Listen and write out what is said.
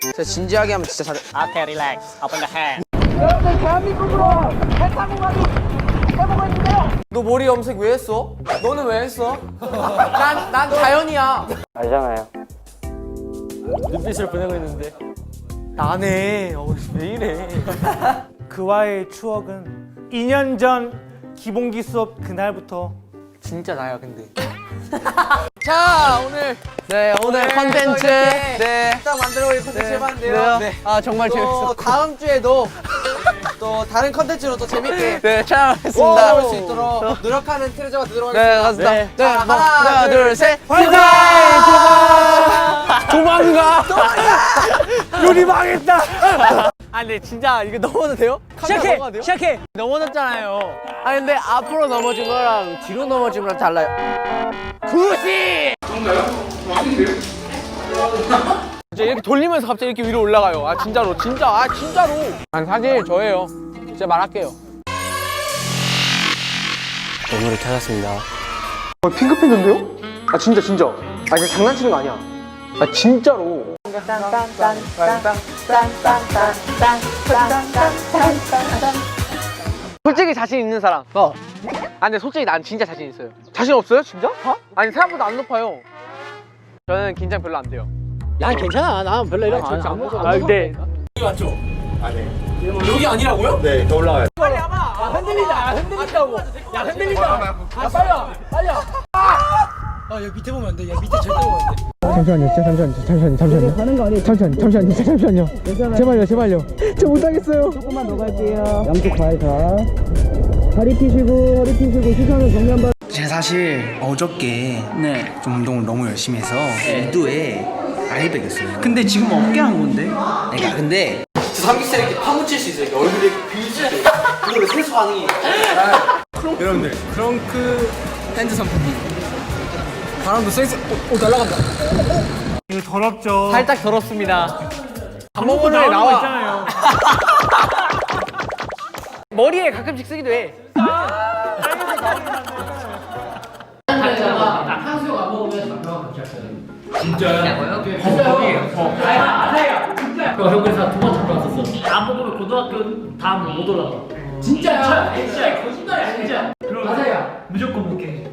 진짜 진지하게 하면 진짜 잘. 오케이 릴렉스 오픈 더 핸드 너 머리 염색 왜 했어? 너는 왜 했어? 난, 난 자연이야. 알잖아요 눈빛을 보내고 있는데 나네. 어, 왜 이래. 그와의 추억은 2년 전 기본기 수업 그날부터 진짜 나야, 근데. 자, 오늘. 네, 오늘 컨텐츠. 네. 딱 만들어 볼 컨텐츠 해봤는데요. 네. 아, 정말 재밌었고. 다음 주에도 또 다른 컨텐츠로 또 재밌게. 네, 촬영하겠습니다. 오. 해볼 수 있도록 노력하는 트레저가 되도록 하겠습니다. 네, 맞습니다. 네, 네, 하나, 하나, 둘, 셋. 화이팅! 도망가! 요리 망했다! 아, 근데 진짜 이거 넘어도 돼요? 시작해! 넘어가도 돼요? 시작해! 넘어졌잖아요. 아 근데 앞으로 넘어진 거랑 뒤로 넘어진 거랑 달라요. 굿이! 진짜 이렇게 돌리면서 갑자기 이렇게 위로 올라가요. 아 진짜로, 진짜, 아 진짜로. 아니 사실 저예요. 진짜 말할게요. 보물을 찾았습니다 어, 핑크핑크인데요? 아 진짜 진짜. 아 진짜 장난치는 거 아니야. 아 진짜로. 솔직히 자신 있는 사람. 어. 아 근데 솔직히 난 진짜 자신 있어요. 자신 없어요? 진짜? 다? 아니 생각보다 안 높아요. 저는 긴장 별로 안 돼요. 야 괜찮아 난 별로 이런 아, 안 아, 아 근데 잠시만요, 진짜 잠시만요, 잠시만요, 잠시만요. 하는 거 아니에요? 잠시만요, 잠시만요, 진짜 잠시만요. 제발요, 제발요. 저 못하겠어요. 조금만 더 갈게요. 양쪽 발 다. 다리 피시고, 허리 피시고, 시선을 정면 봐. 제가 사실 어저께 네. 좀 운동을 너무 열심히 해서 2도에 아이백이었어요. 근데 지금 어깨 한 건데? 내가 근데 삼겹살 이렇게 파묻힐 수 있어요. 이렇게 얼굴에 이렇게 있어요. 그거를 세수 가능해. 여러분들 크렁크 핸드 선풍기 바람도 쌩쌩. 오, 오 날라간다. 이거 더럽죠. 살짝 더럽습니다. 밥 먹고 먹은 후에 나오는 거 나와. 있잖아요. 머리에 가끔씩 쓰기도 해. 그 형그래서 두번 잡고 왔었어. 안 먹으면 고등학교 다음으로 못 올라가. 진짜야? 진짜 거짓말이야 진짜. 그럼 맞아야 무조건 못해.